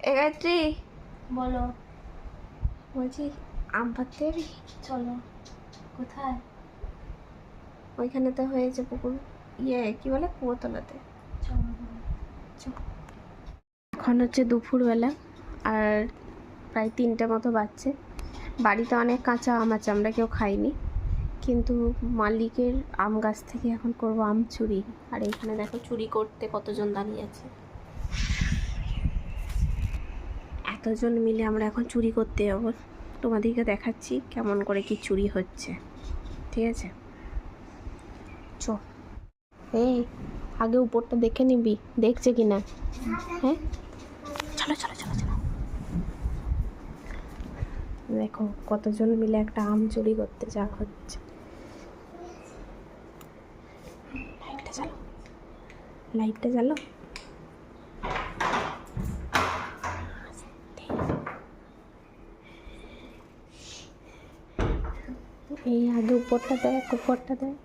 এ গায়ত্রী। বলো। বলছি আম পাততে যাবি চলো। কোথায়? ওইখানে তো হয়েছে পুকুর। ইয়ে কি বলে? কুয়োতলাতে। এখন হচ্ছে দুপুরবেলা আর প্রায় তিনটে মতো বাজছে। বাড়িতে অনেক কাঁচা আম আছে আমরা কেউ খাইনি। কিন্তু মালিকের আম গাছ থেকে এখন করব আম চুরি। আর এখানে দেখো চুরি করতে কতজন দাঁড়িয়ে আছে। এতজন মিলে আমরা এখন চুরি করতে যাব। তোমাদেরকে দেখাচ্ছি কেমন করে কি চুরি হচ্ছে। ঠিক আছে? চ। এই, আগে উপরটা দেখে নিবি। দেখছে কি না হ্যাঁ? চলো চলো চলো চলো। দেখো, কতজন মিলে একটা আম চুরি করতে যাওয়া হচ্ছে। লাইটটা চালো লাইটটা চালো এই আগে উপরটা দেখ উপরটা দেখ।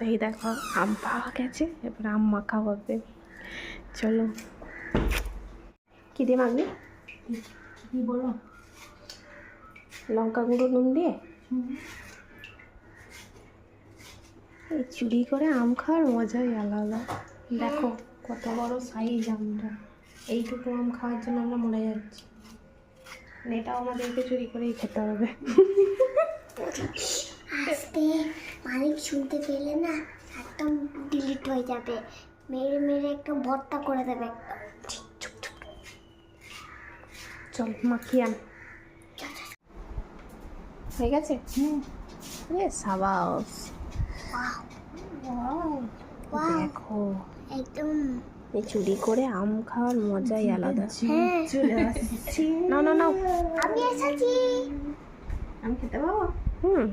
তো এই দেখো আম পাওয়া গেছে এবার আম মাখা হবে। চলো। কি দিয়ে মাখবি কি বলো? লঙ্কা গুঁড়ো নুন দিয়ে? এই চুরি করে আম খাওয়ার মজাই আলাদা। দেখো কত বড় সাইজ আমটা। এইটুকু আম খাওয়ার জন্য আমরা মরে যাচ্ছি। মানে এটাও আমাদেরকে চুরি করেই খেতে হবে। আস্তে মালিক শুনতে পেলে না একদম ডিলিট হয়ে যাবে। মেরে মেরে একদম ভর্তা করে দেবে চল মাখিয়ে আন। হয়ে গেছে? হুম। সাবাস। দেখো। একদম। এই চুরি করে আম খাওয়ার মজাই আলাদা। হ্যাঁ। না না না আমি এসেছি। আমি খেতে পাবো? হুম।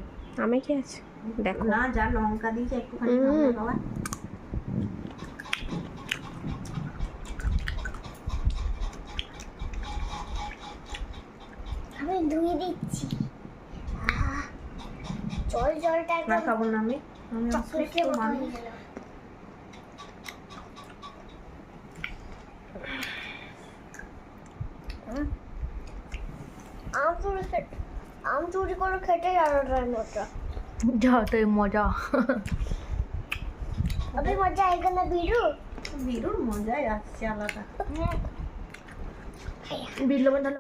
আমি কি আছে? দেখো। না যা লঙ্কা দিয়েছে একটুখানি খাব বাবা। আমি ধুয়ে দিচ্ছি। জল জলটা না খাব না আমি। আমি গেল। আম চুরি করে খেতে আলাদাই মজা। যাওয়াটাই মজা। অভি মজা এখানে বিরু? বিরুর মজাই আসছে আলাদা। হ্যাঁ। বিল্লবন